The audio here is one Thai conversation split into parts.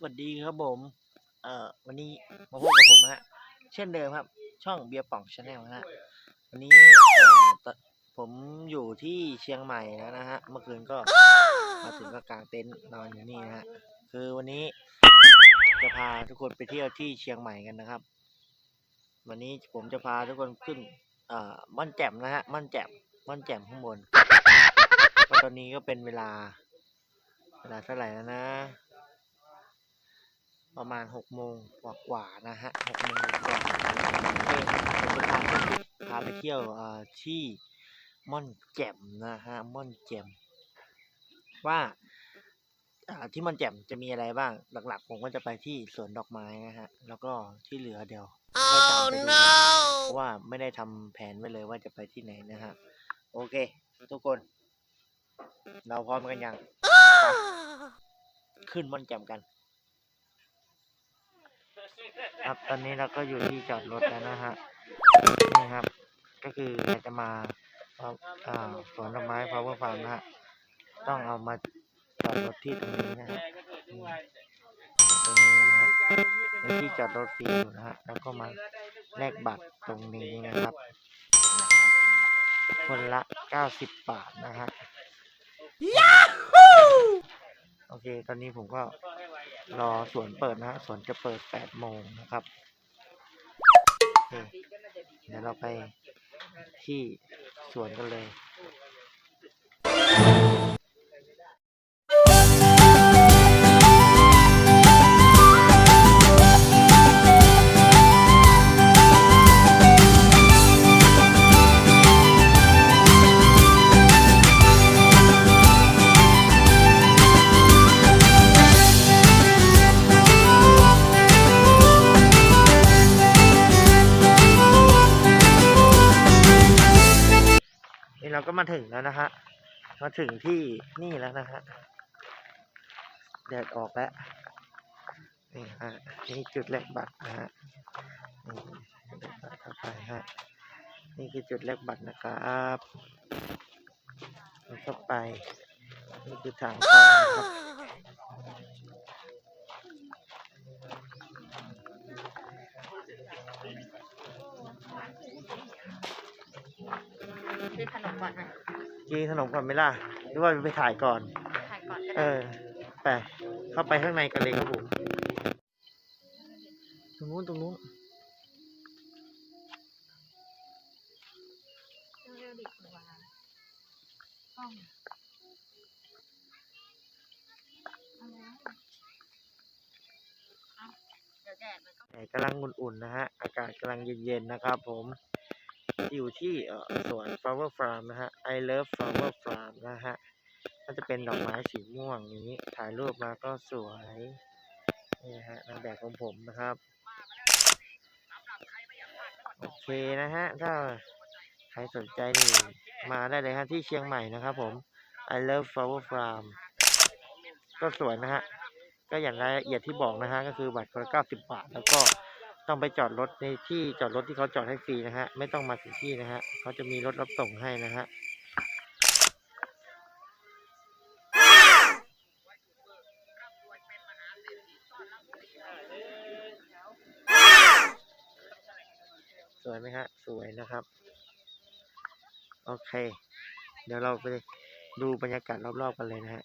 สวัสดีครับผม เอ่อ วันนี้มาพบกับผมฮะ เช่นเดิมครับ ช่องเบียร์ป่องชาแนลนะฮะ วันนี้เอ่อตผมอยู่ที่เชียงใหม่แล้วนะฮะ เมื่อคืนก็มาถึงก็กางเต็นท์นอนอยู่นี่นะฮะ คือวันนี้จะพาทุกคนไปเที่ยวที่เชียงใหม่กันนะครับ วันนี้ผมจะพาทุกคนขึ้น เอ่อ ม่อนแจ่มนะฮะ ม่อนแจ่ม ม่อนแจ่มข้างบน ตอนนี้ก็เป็นเวลา เวลาเท่าไหร่แล้วนะ ประมาณหกโมงกว่าๆนะฮะหกโมงกว่าๆโอเคผมจะพาไปพาไปเที่ยวเอ่อที่ม่อนแจ่มนะฮะม่อนแจ่มว่าอ่าที่ม่อนแจ่มจะมีอะไรบ้างหลักๆ ผมก็จะไปที่สวนดอกไม้นะฮะ แล้วก็ที่เหลือเดี๋ยวค่อยตามไปดูนะเพราะว่าไม่ได้ทำแผนไว้เลยว่าจะไปที่ไหนนะฮะ โอเค ทุกคน เราพร้อมกันยังไปขึ้นม่อนแจ่มกัน ครับ ตอนนี้เราก็อยู่ที่จอดรถแล้วนะฮะนี่ครับ ก็คือใครจะมาอ่าสวนดอกไม้ power farm นะฮะต้องเอามาจอดรถที่ตรงนี้นะฮะนี่ตรงนี้นะฮะเป็นที่จอดรถฟรีอยู่นะฮะแล้วก็มาแลกบัตรตรงนี้นะครับ คนละ 90 บาทนะฮะโอเค ตอนนี้ผมก็ รอสวนเปิดนะฮะสวนจะเปิด8โมงนะครับ เดี๋ยวเราไปที่สวนกันเลย แล้วนะฮะ มาถึงที่นี่แล้วนะฮะ แดดออกแล้ว นี่ฮะ นี่จุดแลกบัตรนะฮะ นี่แลกบัตรเข้าไปฮะ นี่คือจุดแลกบัตรนะครับแล้วก็ไป นี่คือทางเข้านะครับซื้อขนมก่อนไหม กินขนมก่อนไหมล่ะหรือว่าไปถ่ายก่อน ถ่ายก่อนก็เอได้อไปเข้าไปข้างในกันเลยครับผมตรงนู้นตรงนู้นเร็วๆดิคุณวานกล้องเอาแล้วเอาเดี๋ยวแดดมันก็แดดกำลังอุ่นๆนะฮะ อากาศกำลังเย็นๆนะครับผม อยู่ที่สวน flower farm นะฮะ I love flower farm นะฮะก็จะเป็นดอกไม้สีม่วงนี้ ถ่ายรูปมาก็สวยนี่ฮะนางแบบของผมนะครับ โอเคนะฮะ ถ้าใครสนใจนี่มาได้เลยฮะที่เชียงใหม่นะครับผม I love flower farm ก็สวยนะฮะ ก็อย่างรายละเอียดที่บอกนะฮะ ก็คือบัตรคนละ90 บาท แล้วก็ ต้องไปจอดรถในที่จอดรถที่เขาจอดให้ฟรีนะฮะ ไม่ต้องมาถึงที่นะฮะเขาจะมีรถรับส่งให้นะฮะสวยไหมฮะ สวยนะครับ โอเค เดี๋ยวเราไปดูบรรยากาศรอบๆกันเลยนะฮะ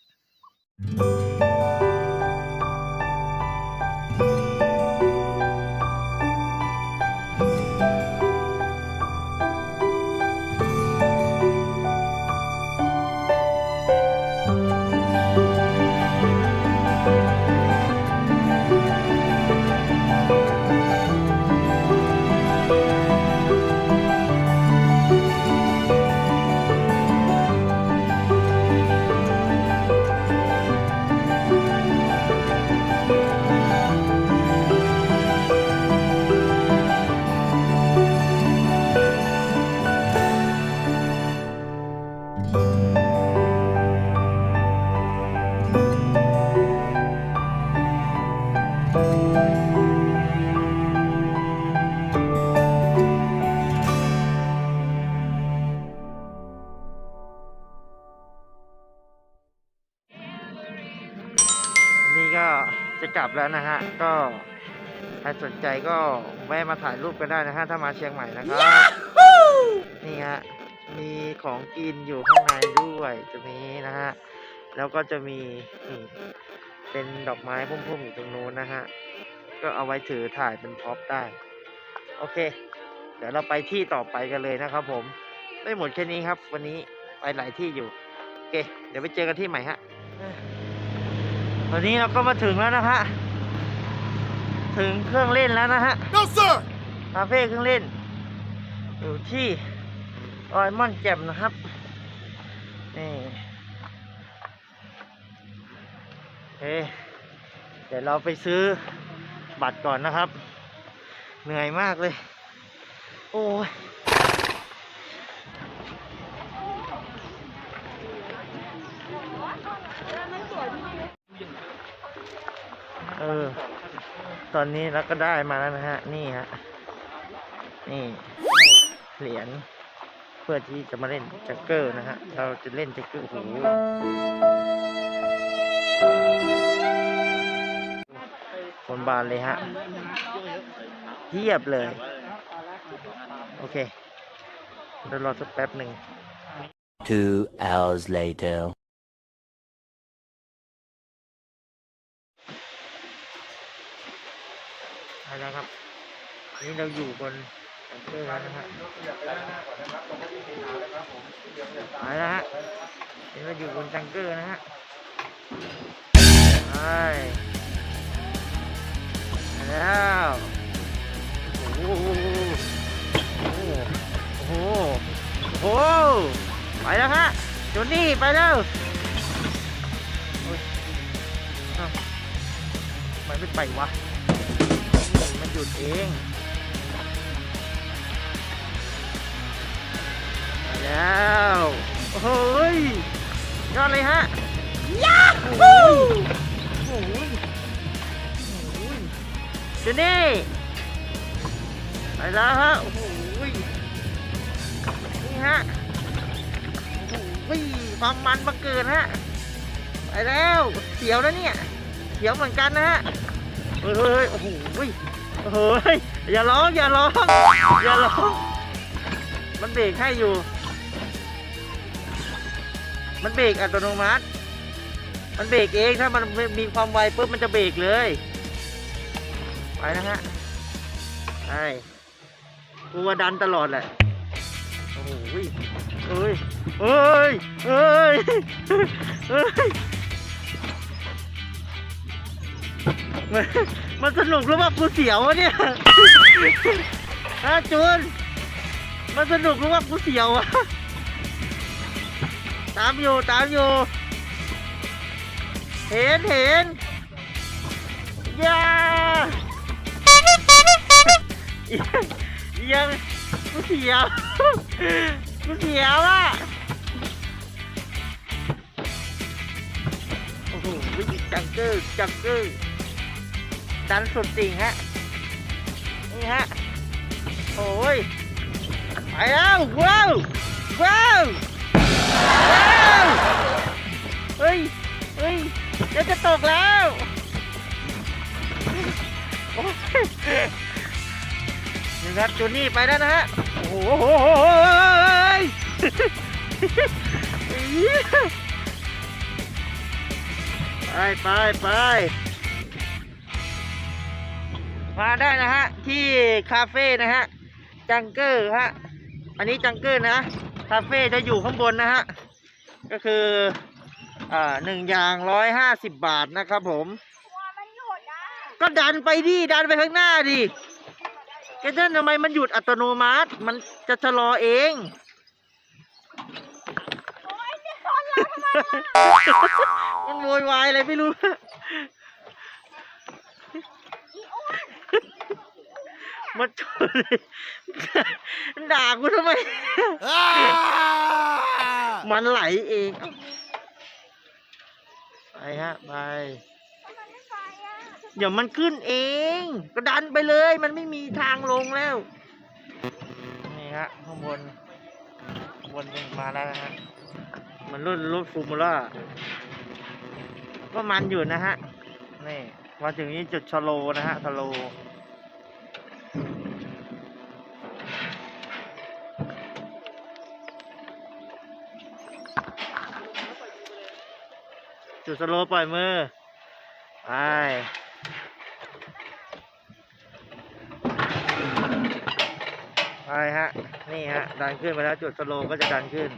ลับแล้วนะฮะ ก็ใครสนใจก็แวะมาถ่ายรูปกันได้นะฮะ ถ้ามาเชียงใหม่นะครับ นี่ฮะ มีของกินอยู่ข้างในด้วยตรงนี้นะฮะ แล้วก็จะมีนี่เป็นดอกไม้พุ่มๆอยู่ตรงนู้นนะฮะ ก็เอาไว้ถือถ่ายเป็นพ็อปได้ โอเค เดี๋ยวเราไปที่ต่อไปกันเลยนะครับผม ไม่หมดแค่นี้ครับ วันนี้ไปหลายที่อยู่ โอเค เดี๋ยวไปเจอกันที่ใหม่ฮะ ตอนนี้เราก็มาถึงแล้วนะฮะ ถึงเครื่องเล่นแล้วนะฮะ No, sir! คาเฟ่เครื่องเล่น อยู่ที่ออยมอนแจ่มนะครับ นี่โอเคเดี๋ยวเราไปซื้อบัตรก่อนนะครับ เหนื่อยมากเลย โอ้ย เออ ตอนนี้เราก็ได้มาแล้วนะฮะ นี่ฮะ นี่เหรียญเพื่อที่จะมาเล่นจักเกอร์นะฮะ เราจะเล่นจักเกอร์โอ้โหคนบานเลยฮะเทียบเลย โอเคเดี๋ยวรอสักแป๊บหนึ่ง Two hours later. ไป แล้วครับนี่เราอยู่บนจังเกอร์แล้วนะฮะไปแล้วฮะนี่เราอยู่บนจังเกอร์นะฮะไปไปแล้วโอ้โหโอ้โหโอ้โหไปแล้วฮะจนนี่ไปแล้วโอ้ยอ้าวทำไมไม่ไปวะ หยุดเองไปแล้วโอ้โหยยอดเลยฮะยาฮูโอ้โหยโอ้โหยเจนนี่ไปแล้วฮะโอ้โหยนี่ฮะโอ้โหยความมันมาเกิดฮะไปแล้วเสียวแล้วเนี่ยเสียวเหมือนกันนะฮะเฮ้ยเฮ้ยโอ้โห เฮ้ยอย่าร้องอย่าร้องอย่าร้องมันเบรกให้อยู่ มันเบรกอัตโนมัติ มันเบรกเองถ้ามันมีความไวปุ๊บมันจะเบรกเลย ไปนะฮะไปกูว่าดันตลอดแหละโอ้ยเฮ้ยเฮ้ยเฮ้ยเฮ้ย มันสนุกหรือว่ากูเสียววะเนี่ยฮะจูน มันสนุกหรือว่ากูเสียววะตามอยู่ตามอยู่ เห็นเห็นอยายังกูเสียวกูเสียวอะโอ้โหจังเกอร์จังเกอร์ ดันสุดติ่งฮะ นี่ฮะ โอ้ย ไปแล้วว้าวว้าวว้าวเฮ้ยเฮ้ยเดี๋ยวจะตกแล้วโอ้ยนี่ครับจูนี่ไปแล้วนะฮะ โอ้โหไปไปไป มาได้นะฮะ ที่คาเฟ่นะฮะ จังเกอร์ฮะ อันนี้จังเกอร์นะ คาเฟ่จะอยู่ข้างบนนะฮะ ก็คืออ่าหนึ่งอย่างร้อยห้าสิบบาทนะครับผม ก็ดันไปดิดันไปข้างหน้าดิแกนั่นทำไมมันหยุดอัตโนมัติ มันจะชะลอเองมันโวยวายอะไรไม่รู้ มันชนเลยมันด่ากูทำไม Ah! มันไหลเองไปฮะ ไปเดี๋ยวมันขึ้นเอง ก็ดันไปเลย มันไม่มีทางลงแล้ว นี่ฮะ ข้างบนข้างบนนี่มาแล้วนะฮะ มันรุ่นรถฟูมูล่าก็มันอยู่นะฮะ นี่โหมาถึงนี่จุดชะโลนะฮะชะโล สโลปล่อยมือ ไป ไปฮะ นี่ฮะ ดันขึ้นไปแล้วจุดสโลก็จะดันขึ้น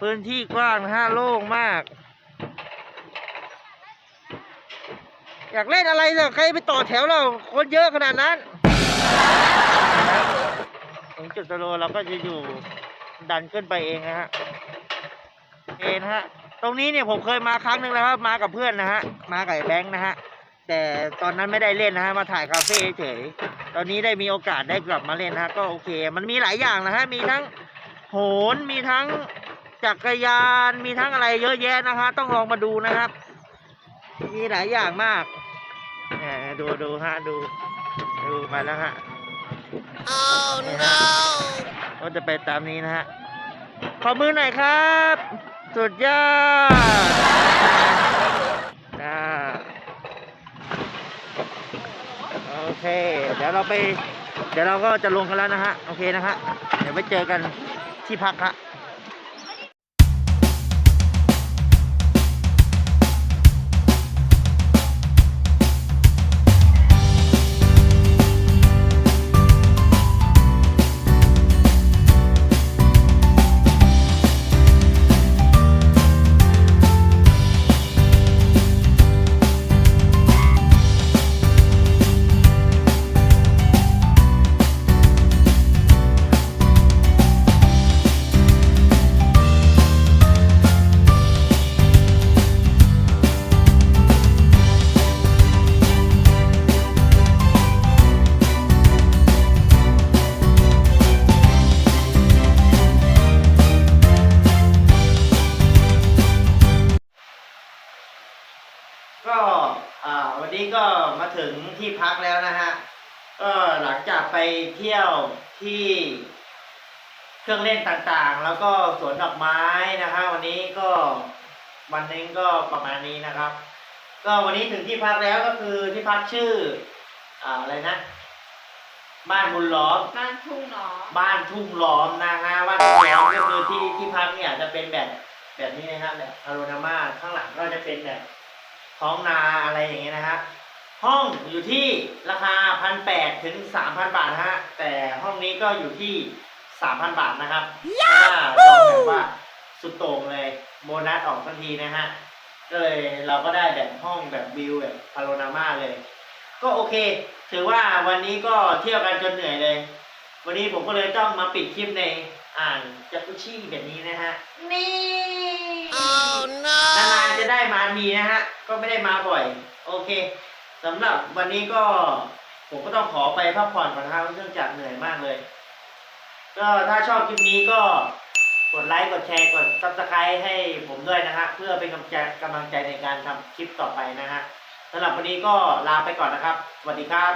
พื้นที่กว้างฮะโล่งมาก อยากเล่นอะไรเนี่ยใครไปต่อแถวเรา คนเยอะขนาดนั้น ถึงจุดสโลเราก็จะอยู่ดันขึ้นไปเองนะฮะ เองนฮะ ตรงนี้เนี่ยผมเคยมาครั้งหนึ่งแล้วครับมากับเพื่อนนะฮะมากับไอ้แบงค์นะฮะแต่ตอนนั้นไม่ได้เล่นนะฮะมาถ่ายคาเฟ่เฉยตอนนี้ได้มีโอกาสได้กลับมาเล่นนะฮะก็โอเค มันมีหลายอย่างนะฮะมีทั้งโหนมีทั้งจักรยานมีทั้งอะไรเยอะแยะนะฮะต้องลองมาดูนะครับ มีหลายอย่างมากเนี่ยดูดูฮะดูดูมาแล้วฮะ oh no ก็จะไปตามนี้นะฮะขอมือหน่อยครับ สุดยอดอ่าโอเค เดี๋ยวเราไป เดี๋ยวเราก็จะลงกันแล้วนะฮะ โอเคนะฮะ เดี๋ยวไปเจอกันที่พักฮะ ก็มาถึงที่พักแล้วนะฮะ ก็หลังจากไปเที่ยวที่เครื่องเล่นต่างๆ แล้วก็สวนดอกไม้นะฮะวันนี้ก็วันนึงก็ประมาณนี้นะครับ ก็วันนี้ถึงที่พักแล้วก็คือที่พักชื่ออ่าอะไรนะ บ้านบุญล้อม บ้านทุ่งหนอบ้านทุ่งล้อมนะฮะบ้านทุ่งล้อมก็คือที่ที่พักเนี่ยจะเป็นแบบแบบนี้นะฮะแบบพาโรนามาข้างหลังก็จะเป็นแบบท้องนาอะไรอย่างเงี้ยนะฮะ ห้องอยู่ที่ราคาพันแปดถึงสามพันบาทนะฮะ แต่ห้องนี้ก็อยู่ที่สามพันบาทนะครับเพราะว่าจองแบบว่าสุดโต่งเลยโบนัสออกทันทีนะฮะ ก็เลยเราก็ได้แบบห้องแบบวิวแบบพาโรนามาเลย ก็โอเค ถือว่าวันนี้ก็เที่ยวกันจนเหนื่อยเลย วันนี้ผมก็เลยต้องมาปิดคลิปในอ่างจักรุชี่แบบนี้นะฮะ นี่ oh, no. นานๆจะได้มามีนะฮะ ก็ไม่ได้มาบ่อย โอเค สำหรับวันนี้ก็ผมก็ต้องขอไปพักผ่อนก่อนนะครับเนื่องจากเหนื่อยมากเลย ก็ถ้าชอบคลิปนี้ก็กดไลค์กดแชร์กด s u b สไครต์ให้ผมด้วยนะฮะเพื่อเป็นกำลังใจกำลังใจในการทำคลิปต่อไปนะฮะสำหรับวันนี้ก็ลาไปก่อนนะครับสวัสดีครับ